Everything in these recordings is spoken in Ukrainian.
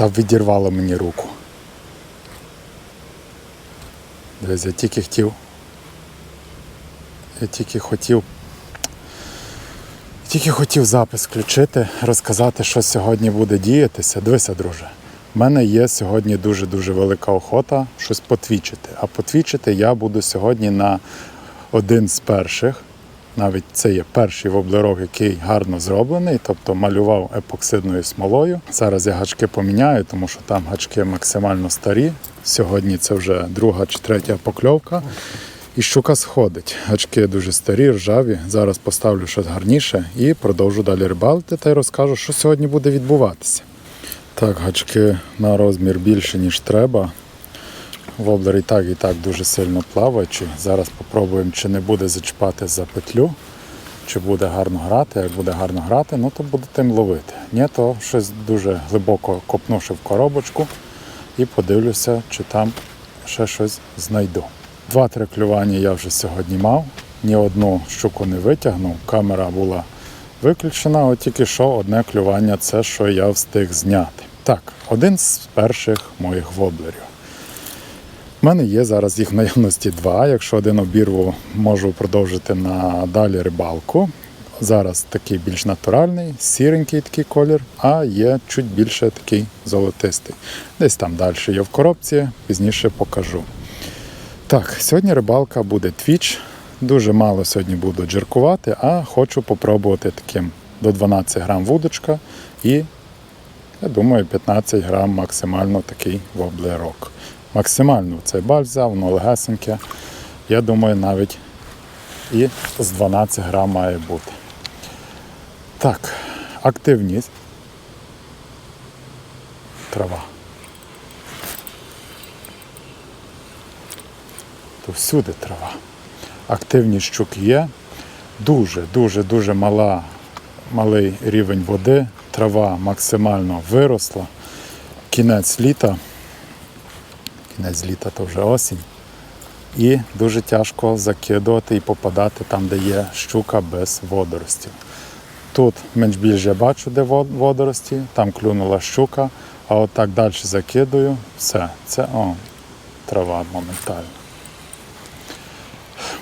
Та відірвало мені руку. Дивись, я тільки хотів. Я тільки хотів. Тільки хотів запис включити, розказати, що сьогодні буде діятися. Дивися, друже. У мене є сьогодні дуже-дуже велика охота щось потвічити. А потвічити я буду сьогодні на один з перших. Навіть це є перший воблерок, який гарно зроблений, тобто малював епоксидною смолою. Зараз я гачки поміняю, тому що там гачки максимально старі. Сьогодні це вже друга чи третя покльовка. І щука сходить. Гачки дуже старі, ржаві. Зараз поставлю щось гарніше і продовжу далі рибалити та й розкажу, що сьогодні буде відбуватися. Так, гачки на розмір більше, ніж треба. Воблер і так і так дуже сильно плаваючий. Зараз спробуємо, чи не буде зачіпати за петлю, чи буде гарно грати. Як буде гарно грати, ну то буде тим ловити. Ні, то щось дуже глибоко копнувши в коробочку і подивлюся, чи там ще щось знайду. Два-три клювання я вже сьогодні мав. Ні одну щуку не витягнув. Камера була виключена, от тільки що одне клювання це що я встиг зняти. Так, один з перших моїх воблерів. У мене є зараз їх в наявності два. Якщо один обірву, можу продовжити на далі рибалку. Зараз такий більш натуральний, сіренький такий колір, а є чуть більше такий золотистий. Десь там далі є в коробці, пізніше покажу. Так, сьогодні рибалка буде твіч. Дуже мало сьогодні буду джеркувати, а хочу попробувати таким до 12 грам вудочка і, я думаю, 15 грам максимально такий воблерок. Максимально цей баль взяв, воно легесеньке. Я думаю, навіть і з 12 грам має бути. Так, активність. Трава. То всюди трава. Активність щук є. Дуже, дуже, дуже мала, малий рівень води. Трава максимально виросла. Кінець літа. Кінець літа то вже осінь. І дуже тяжко закидувати і попадати там, де є щука без водоростів. Тут менш більш я бачу, де водорості, там клюнула щука, а от так далі закидую, все, це о, трава моментально.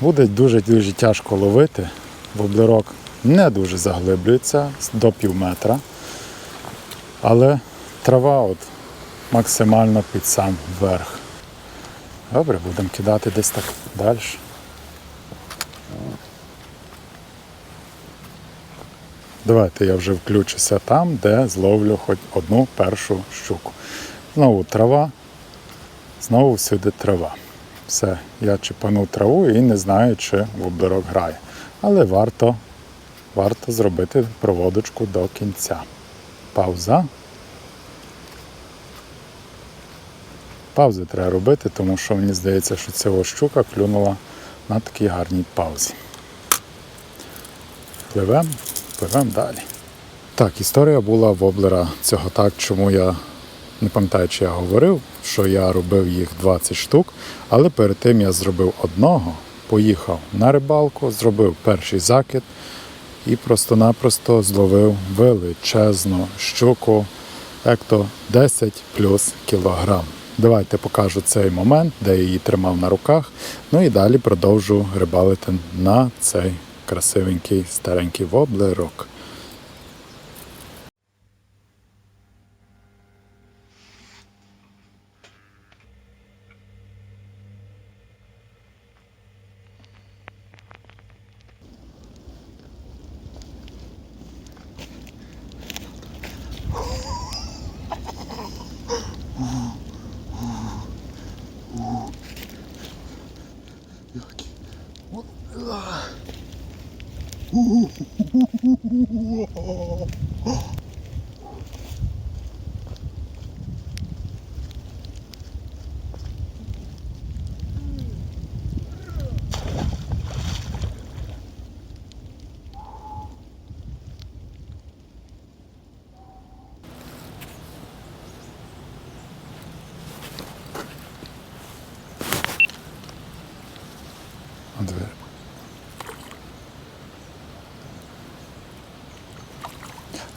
Буде дуже-дуже тяжко ловити. Воблерок не дуже заглиблюється до пів метра. Але трава от максимально під сам верх. Добре, будемо кидати десь так далі. Давайте я вже включуся там, де зловлю хоч одну першу щуку. Знову трава, знову всюди трава. Все, я чіпанув траву і не знаю, чи воблерок грає. Але варто, варто зробити проводочку до кінця. Пауза. Паузи треба робити, тому що мені здається, що цього щука клюнула на такій гарній паузі. Пливемо, пливемо далі. Так, історія була воблера цього так, чому я не пам'ятаю, чи я говорив, що я робив їх 20 штук, але перед тим я зробив одного, поїхав на рибалку, зробив перший закид і просто-напросто зловив величезну щуку, як то 10 плюс кілограм. Давайте покажу цей момент, де я її тримав на руках. Ну і далі продовжу рибалити на цей красивенький старенький воблерок.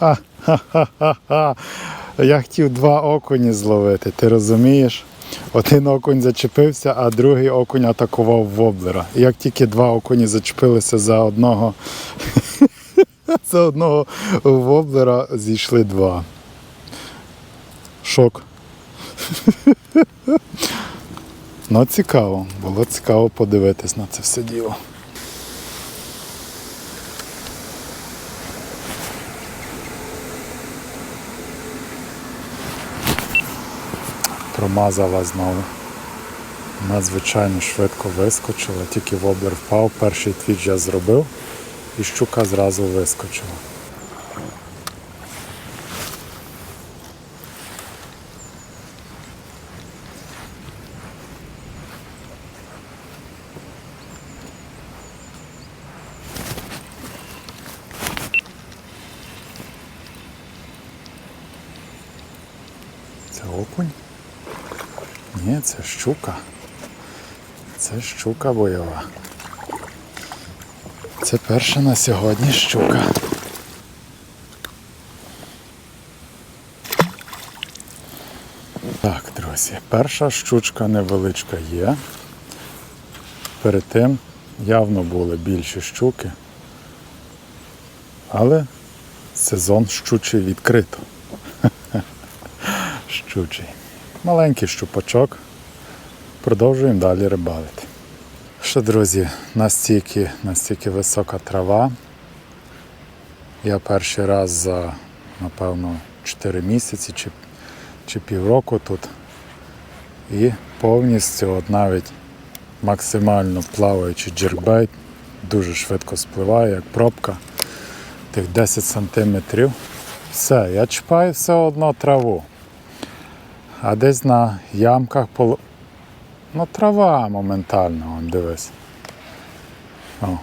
Ха-ха-ха-ха. Я хотів два окуні зловити, ти розумієш? Один окунь зачепився, а другий окунь атакував воблера. Як тільки два окуні зачепилися за одного, за одного воблера, зійшли два. Шок. Ну, цікаво. Було цікаво подивитись на це все діло. Промазала знову. Надзвичайно швидко вискочила, тільки воблер впав, перший твіч я зробив і щука зразу вискочила. Це окунь? Ні, це щука. Це щука бойова. Це перша на сьогодні щука. Так, друзі, перша щучка невеличка є. Перед тим явно були більші щуки. Але сезон щучий відкрито. Щучий. Маленький щупачок. Продовжуємо далі рибалити. Що, друзі, настільки, настільки висока трава. Я перший раз за, напевно, 4 місяці чи, чи півроку тут. І повністю, от навіть максимально плаваючи джеркбейт, дуже швидко спливає, як пробка. Тих 10 сантиметрів. Все, я чіпаю все одно траву. А десь на ямках. Ну, трава моментально, вон, дивись. О,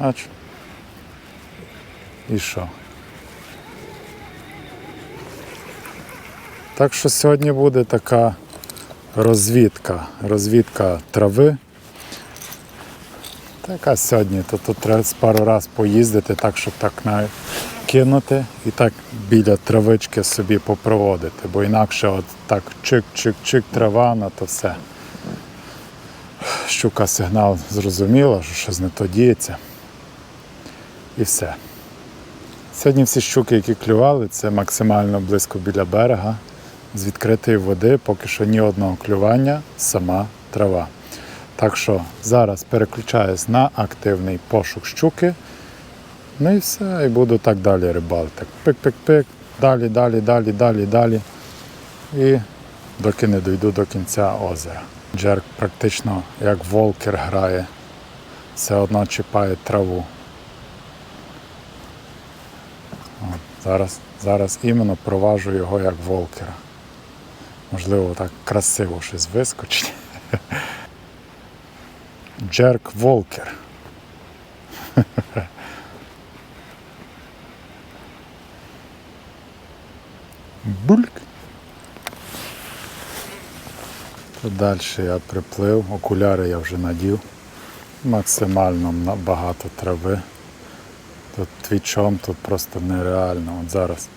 бач. І що? Так що сьогодні буде така розвідка, розвідка трави. Така сьогодні, то тут треба пару раз поїздити, так, щоб так кинути і так біля травички собі попроводити, бо інакше от так чик-чик-чик трава, на то все. Щука сигнал зрозуміла, що щось не то діється. І все. Сьогодні всі щуки, які клювали, це максимально близько біля берега, з відкритої води, поки що ні одного клювання, сама трава. Так що зараз переключаюсь на активний пошук щуки. Ну і все, і буду так далі рибалити. Пик-пик-пик, далі, далі, далі, далі, далі. І доки не дойду до кінця озера. Джерк практично як волкер грає, все одно чіпає траву. От, зараз, зараз іменно проважу його як волкера. Можливо, так красиво щось вискочить. Джерк Волкер. Бульк. Тут далі я приплив, окуляри я вже надів. Максимально багато трави. Тут твічом тут просто нереально. От зараз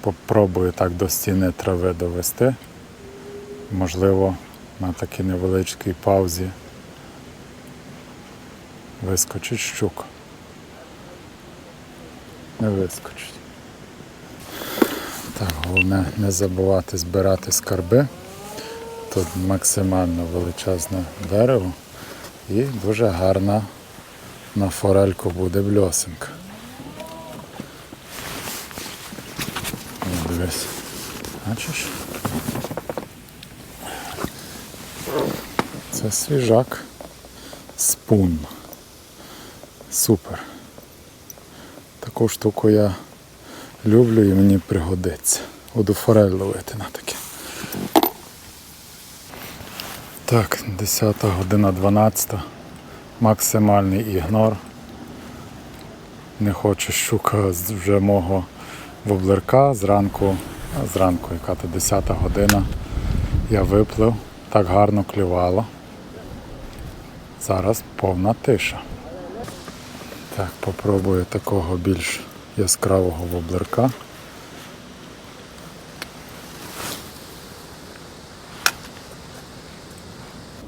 попробую так до стіни трави довести. Можливо, на такій невеличкій паузі вискочить щука. Не вискочить. Так, головне не забувати збирати скарби. Тут максимально величезне дерево і дуже гарна на форельку буде бльосинка. Дивись. Бачиш? Це свіжак. Спун. Супер. Таку штуку я люблю і мені пригодиться. Буду форель ловити на таке. Так, 10 година 12. Максимальний ігнор. Не хочу щука вже мого воблерка. Зранку, зранку, яка то 10 година, я виплив, так гарно клювало. Зараз повна тиша. Так, попробую такого більш яскравого воблерка.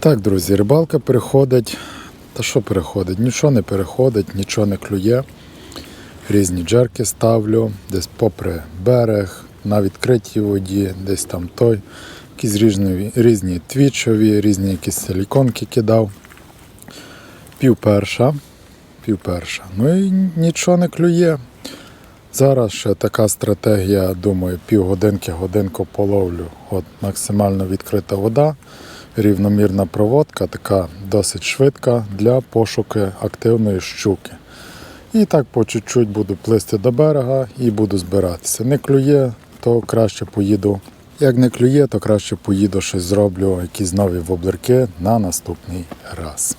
Так, друзі, рибалка переходить. Та що переходить? Нічого не переходить, нічого не клює. Різні джерки ставлю, десь попри берег, на відкритій воді, десь там той. Якісь різні, різні твічові, різні якісь силіконки кидав. Пів перша. Пів перша. Ну і нічого не клює. Зараз ще така стратегія, думаю, півгодинки, годинку половлю. От максимально відкрита вода, рівномірна проводка, така досить швидка для пошуку активної щуки. І так по чуть-чуть буду плисти до берега і буду збиратися. Не клює, то краще поїду. Як не клює, то краще поїду щось зроблю, якісь нові воблерки на наступний раз.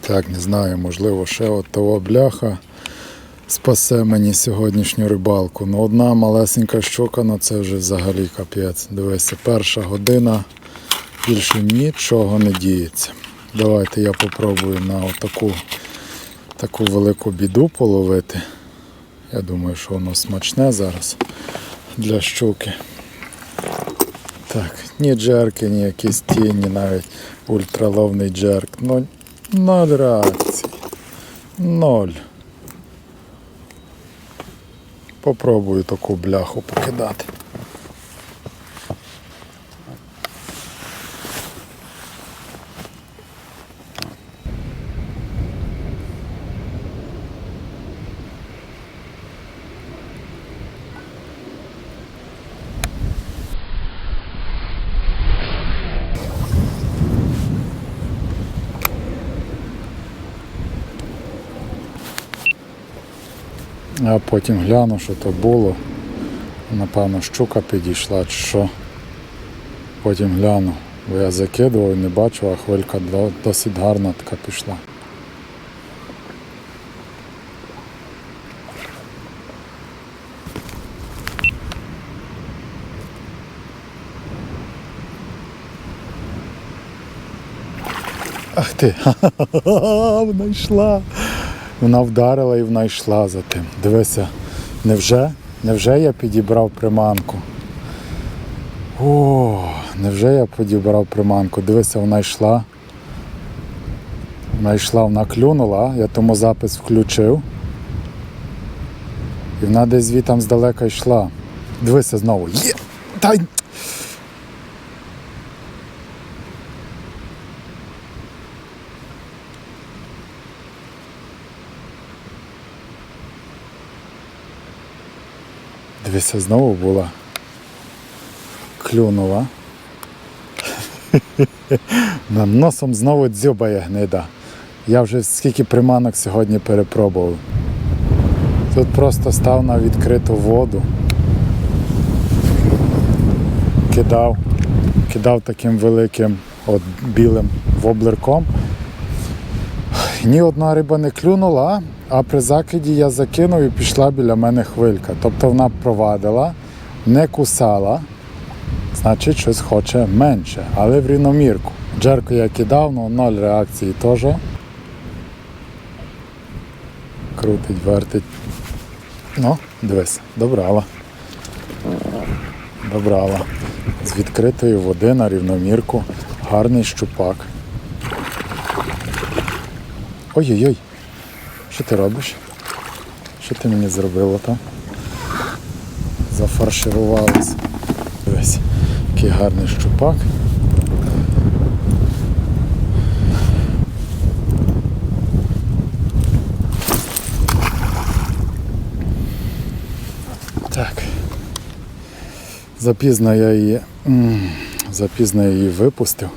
Так, не знаю, можливо, ще от того бляха спасе мені сьогоднішню рибалку. Ну, одна малесенька щука, ну це вже взагалі капець. Дивися, перша година, більше нічого не діється. Давайте я попробую на отаку таку велику біду половити. Я думаю, що воно смачне зараз для щуки. Так, ні джерки, ні якісь тіні, навіть ультраловний джерк. Ну, ноль реакції. Ноль. Попробую таку бляху покидати. А потім гляну, що то було. Напевно, щука підійшла чи що. Потім гляну. Бо я закидував і не бачу, а хвилька досить гарна така пішла. Ах ти! Вона йшла. Вона вдарила і вона йшла за тим. Дивися, невже? Невже я підібрав приманку? О, невже я підібрав приманку? Дивися, вона йшла. Вона йшла, вона клюнула, я тому запис включив. І вона десь звідти здалека йшла. Дивися знову. Є! Дай! Дивися, знову була. Клюнула. На носом знову дзьобає гнида. Я вже скільки приманок сьогодні перепробував. Тут просто став на відкриту воду. Кидав, кидав таким великим от білим воблерком. Ні одна риба не клюнула, а при закиді я закинув і пішла біля мене хвилька. Тобто вона провадила, не кусала, значить щось хоче менше, але в рівномірку. Джерку я кидав, ну ноль реакції теж. Крутить, вертить. Ну, дивись, добрала. Добрала. З відкритої води на рівномірку. Гарний щупак. Ой-ой-ой. Що ти робиш? Що ти мені зробила там? Зафарширувалась. Дивись, який гарний щупак. Так. Запізно я її. Запізно я її випустив.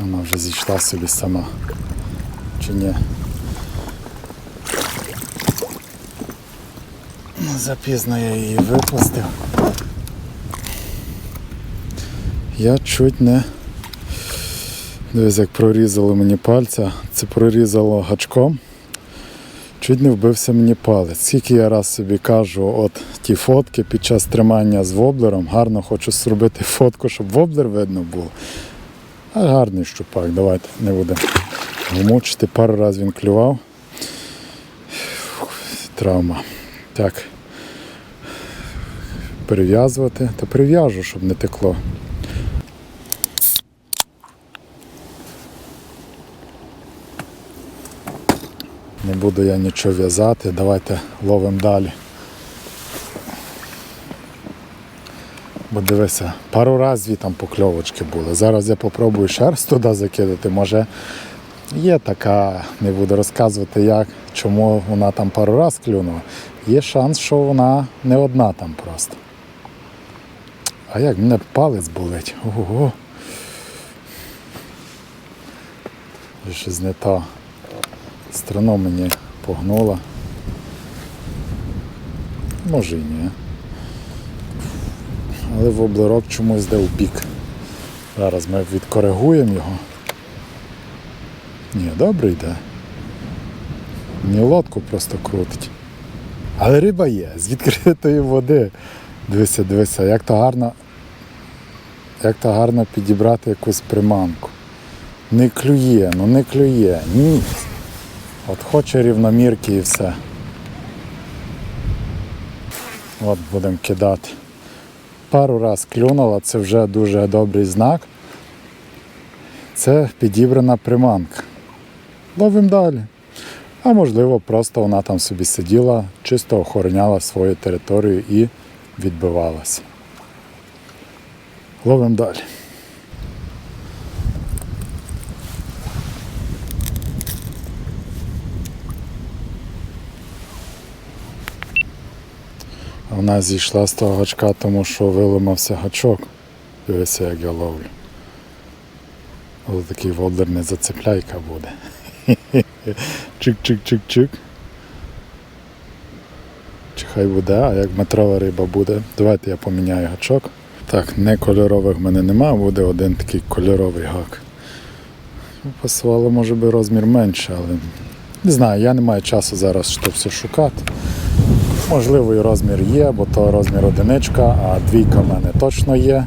Вона вже зійшла собі сама. Чи ні? Запізно я її випустив. Я чуть не. Дивись, як прорізало мені пальця. Це прорізало гачком. Чуть не вбився мені палець. Скільки я раз собі кажу, от ті фотки під час тримання з воблером, гарно хочу зробити фотку, щоб воблер видно було. А гарний щупак, давайте не будемо мучити. Пару разів він клював. Травма. Так. Перев'язувати, то прив'яжу, щоб не текло. Не буду я нічого в'язати, давайте ловимо далі. Бо дивися, пару разів там покльовочки були. Зараз я попробую раз туди закидати. Може є така, не буду розказувати як, чому вона там пару разів клюнула. Є шанс, що вона не одна там просто. А як мене палець болить? Ого. Щось не то. Страну мені погнула. Може і ні. Але воблерок чомусь йде в бік. Зараз ми відкоригуємо його. Ні, добре йде. Мені лодку просто крутить. Але риба є, з відкритої води. Дивися, дивися, як то гарно, як то гарно підібрати якусь приманку. Не клює, ну не клює, ні. От хоче рівномірки і все. От будемо кидати. Пару раз клюнула, це вже дуже добрий знак. Це підібрана приманка. Ловимо далі. А можливо, просто вона там собі сиділа, чисто охороняла свою територію і відбивалася. Ловимо далі. Вона зійшла з того гачка, тому що виламався гачок. Дивися, як я ловлю. Але такий воблер не зацепляйка буде. Чик-чик-чик-чик. Хай буде, а як метрова риба буде. Давайте я поміняю гачок. Так, не кольорових в мене нема, буде один такий кольоровий гак. Ну, Пасувало, може би розмір менше, але не знаю, я не маю часу зараз що все шукати. Можливо, і розмір є, бо то розмір одиничка, а двійка в мене точно є.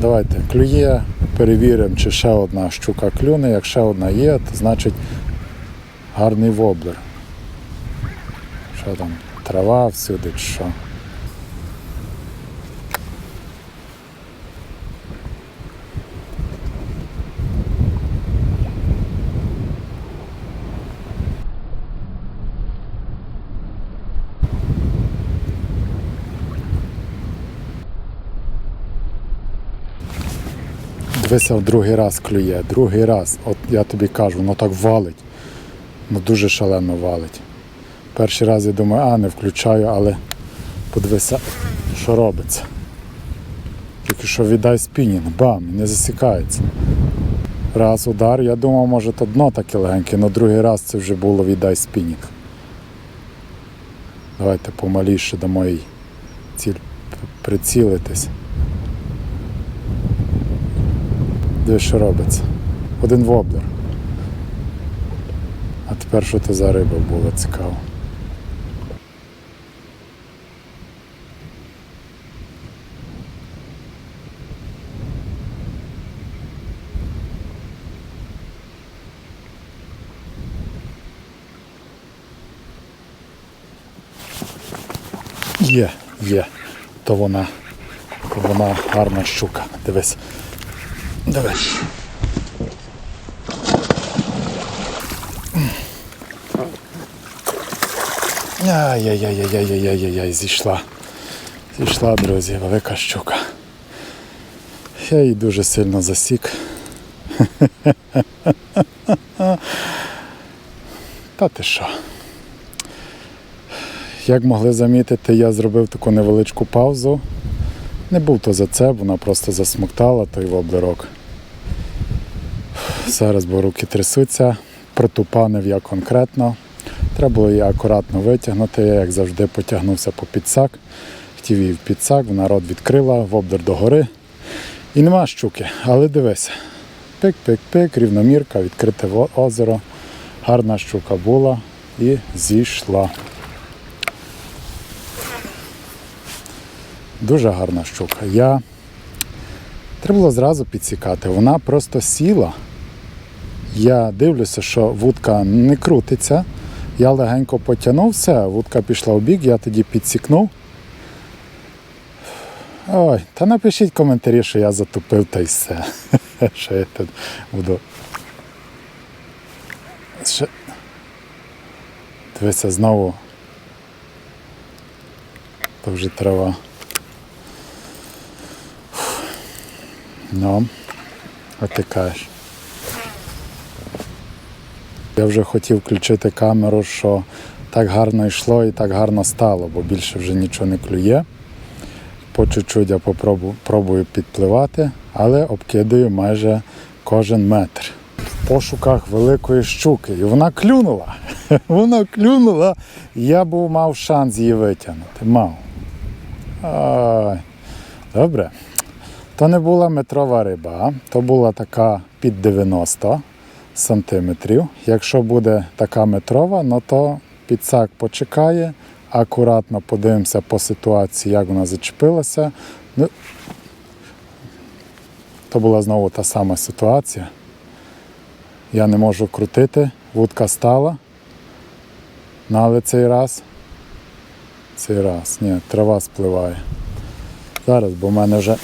Давайте клює, перевіримо, чи ще одна щука клюне. Як ще одна є, то значить гарний воблер. Що там? Трава всюди що. Дивися, в другий раз клює, другий раз. От я тобі кажу, воно так валить. Ну дуже шалено валить. Перший раз я думаю, а не включаю, але подивися, що робиться. Тільки що віддай спінінг, бам, не засікається. Раз удар, я думав, може то дно таке легеньке, але другий раз це вже було віддай спінінг. Давайте помаліше до моєї ціль прицілитись. Дивись, що робиться. Один воблер. А тепер що це за риба була цікаво. Є, є. То вона, то вона гарна щука. Дивись. Дивись. Ай-яй-яй-яй-яй-яй-яй-яй, зійшла. Зійшла, друзі, велика щука. Я її дуже сильно засік. Та ти що? Як могли замітити, я зробив таку невеличку паузу. Не був то за це, вона просто засмоктала той воблерок. Зараз бо руки трясуться, протупанив я конкретно. Треба було її акуратно витягнути. Я, як завжди, потягнувся по підсак, хотів її в підсак, вона рот відкрила, воблер догори. І нема щуки, але дивися. Пик-пик-пик, рівномірка, відкрите озеро. Гарна щука була і зійшла. Дуже гарна щука. Я... Треба було зразу підсікати. Вона просто сіла. Я дивлюся, що вудка не крутиться. Я легенько потягнув все, вудка пішла в бік, я тоді підсікнув. Ой, та напишіть коментарі, що я затупив та й все. Що я тут буду. Ще... Дивися знову. То вже трава. Ну, а ти кажеш. Я вже хотів включити камеру, що так гарно йшло і так гарно стало, бо більше вже нічого не клює. По чуть-чуть я попробую пробую підпливати, але обкидаю майже кожен метр. В пошуках великої щуки. І вона клюнула. Вона клюнула. Я був мав шанс її витягнути. Мав. Ай. Добре. То не була метрова риба, то була така під 90 сантиметрів. Якщо буде така метрова, ну то підсак почекає, акуратно подивимося по ситуації, як вона зачепилася. Ну, то була знову та сама ситуація. Я не можу крутити, вудка стала. Ну, але цей раз, цей раз, ні, трава спливає. Зараз, бо в мене вже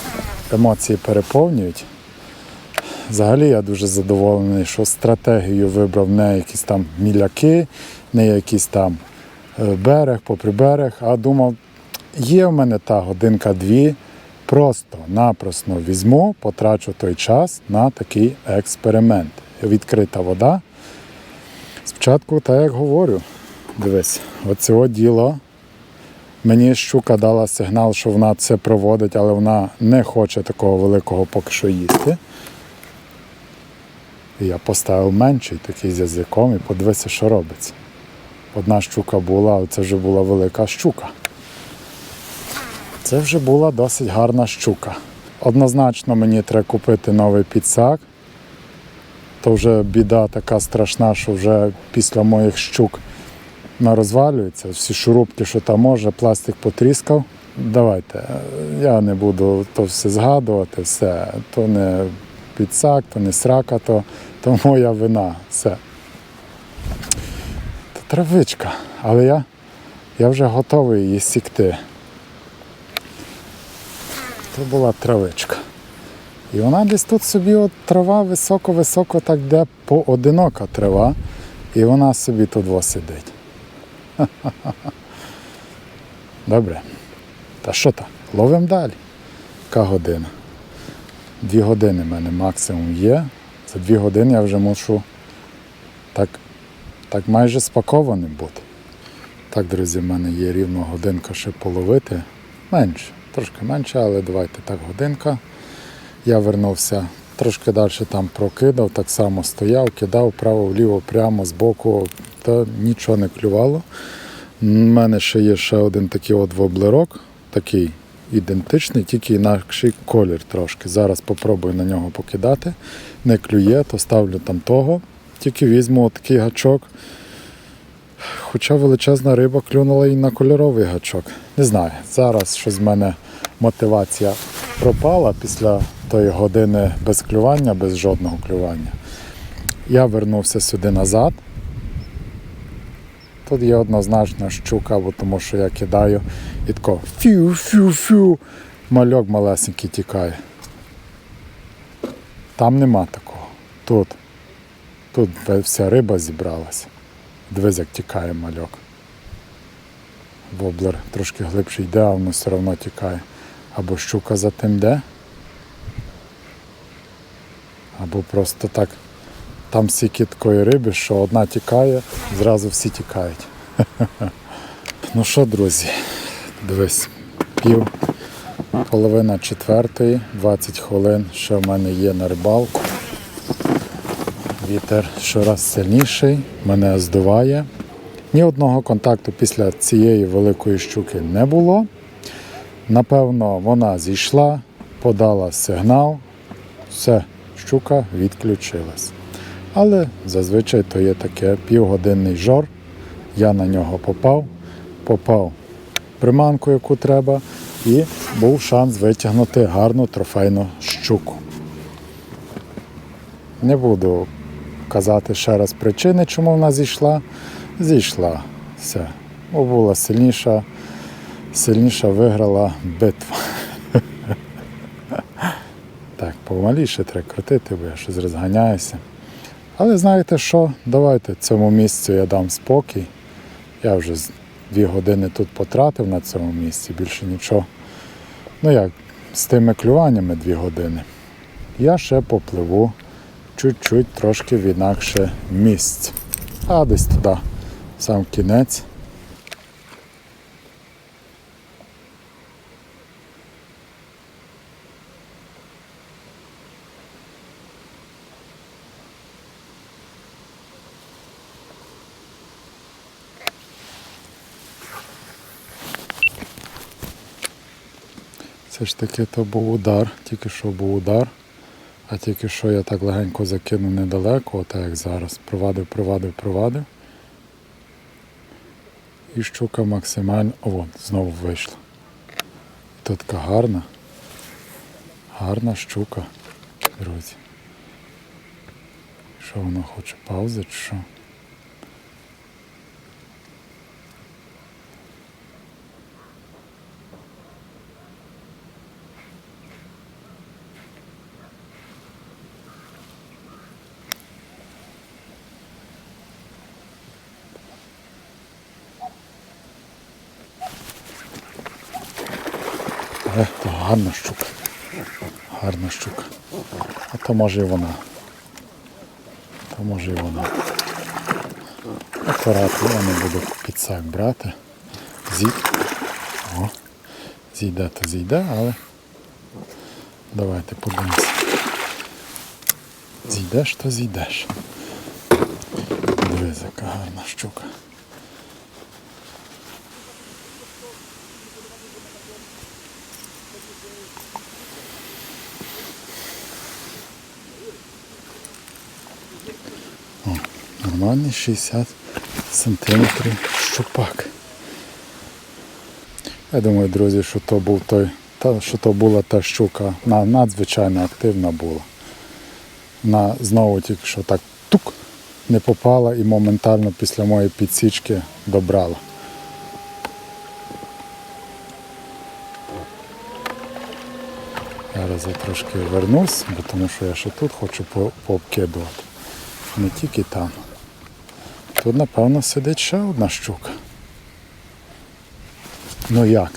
емоції переповнюють. Взагалі я дуже задоволений, що стратегію вибрав не якісь там міляки, не якийсь там е, берег, попри берег, а думав, є в мене та годинка-дві, просто-напросто візьму, потрачу той час на такий експеримент. Відкрита вода. Спочатку, так як говорю, дивись, оце діло. Мені щука дала сигнал, що вона це проводить, але вона не хоче такого великого поки що їсти. І я поставив менший такий з язиком і подивися, що робиться. Одна щука була, але це вже була велика щука. Це вже була досить гарна щука. Однозначно мені треба купити новий підсак. То вже біда така страшна, що вже після моїх щук вона розвалюється. Всі шурупки, що там може, пластик потріскав. Давайте, е, я не буду то все згадувати, все. То не підсак, то не срака, то, то моя вина. Все. То травичка, але я, я вже готовий її сікти. То була травичка. І вона десь тут собі от трава високо-високо так де поодинока трава, і вона собі тут сидить. Добре. Та що так? Ловимо далі. Яка година? Дві години в мене максимум є. За дві години я вже мушу так, так майже спакованим бути. Так, друзі, в мене є рівно годинка ще половити. Менше, трошки менше, але давайте так годинка. Я вернувся трошки далі там прокидав, так само стояв, кидав право-вліво, прямо з боку, та нічого не клювало. У мене ще є ще один такий от воблерок, такий ідентичний, тільки інакший колір трошки. Зараз попробую на нього покидати. Не клює, то ставлю там того. Тільки візьму такий гачок. Хоча величезна риба клюнула і на кольоровий гачок. Не знаю, зараз щось в мене мотивація пропала після тої години без клювання, без жодного клювання. Я вернувся сюди назад. Тут є однозначно щука, бо тому що я кидаю і тако фю-фю-фю. Мальок малесенький тікає. Там нема такого. Тут. Тут вся риба зібралася. Дивись, як тікає мальок. Воблер трошки глибше йде, а воно все одно тікає. Або щука за тим де. Або просто так. Там стільки такої риби, що одна тікає, зразу всі тікають. Ну що, друзі, дивись, пів, половина четвертої, 20 хвилин, що в мене є на рибалку. Вітер щораз сильніший, мене здуває. Ні одного контакту після цієї великої щуки не було. Напевно, вона зійшла, подала сигнал, все, щука відключилась. Але зазвичай то є таке півгодинний жор. Я на нього попав, попав приманку, яку треба, і був шанс витягнути гарну трофейну щуку. Не буду казати ще раз причини, чому вона зійшла. Зійшла. Все. Бо була сильніша, сильніша виграла битва. Так, треба крутити, бо я щось розганяюся. Але знаєте що? Давайте цьому місцю я дам спокій. Я вже дві години тут потратив на цьому місці, більше нічого. Ну як, з тими клюваннями дві години. Я ще попливу чуть-чуть трошки в інакше місць. А десь туди, сам кінець. Все ж таки то був удар, тільки що був удар. А тільки що я так легенько закинув недалеко, отак як зараз. Провадив, провадив, провадив. І щука максимально. О, знову вийшла. Тут така гарна. Гарна щука, друзі. Що воно хоче паузи чи що? Але то гарна щука. Гарна щука. А то може і вона. То може і вона. Акуратно, я не буду підсак брати. Зійде. О, зійде, то зійде, але давайте подивимося. Зійдеш, то зійдеш. Дивись, яка гарна щука. Нормальний 60 сантиметрів щупак. Я думаю, друзі, що то був той, та, що то була та щука. На, надзвичайно активна була. Вона знову тільки що так тук не попала і моментально після моєї підсічки добрала. Зараз я трошки вернусь, бо тому що я ще тут хочу пообкидувати. Не тільки там. Тут, напевно, сидить ще одна щука. Ну як?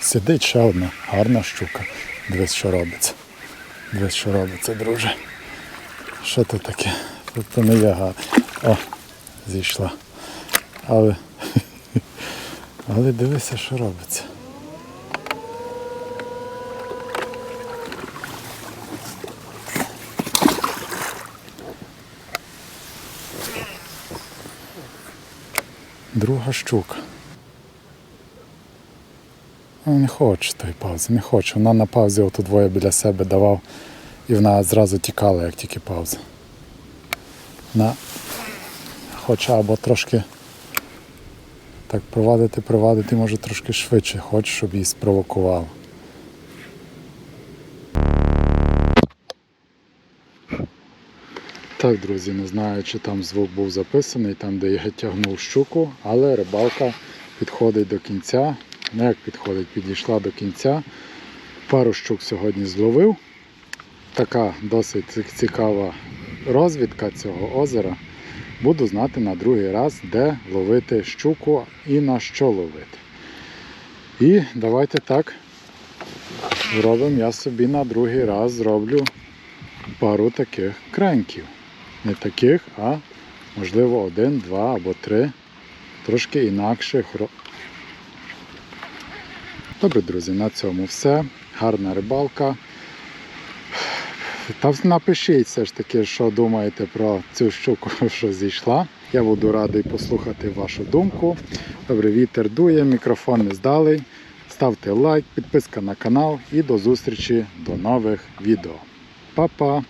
Сидить ще одна гарна щука. Дивись, що робиться. Дивись, що робиться, друже. Що то таке? Тут не є. О, зійшла. Але, але дивися, що робиться. Друга щука. Ну, не хоче той паузи, не хоче. Вона на паузі оту двоє біля себе давав і вона зразу тікала, як тільки пауза. Вона хоче або трошки так провадити, провадити, може трошки швидше, хоче, щоб її спровокувало. Так, друзі, не знаю, чи там звук був записаний, там, де я тягнув щуку, але рибалка підходить до кінця. Ну як підходить, підійшла до кінця. Пару щук сьогодні зловив. Така досить цікава розвідка цього озера. Буду знати на другий раз, де ловити щуку і на що ловити. І давайте так зробимо. Я собі на другий раз зроблю пару таких кренків. Не таких, а можливо один, два або три. Трошки інакших. Добре, друзі, на цьому все. Гарна рибалка. Та напишіть все ж таки, що думаєте про цю щуку, що зійшла. Я буду радий послухати вашу думку. Добре, вітер дує, мікрофон не здалий. Ставте лайк, підписка на канал і до зустрічі до нових відео. Па-па!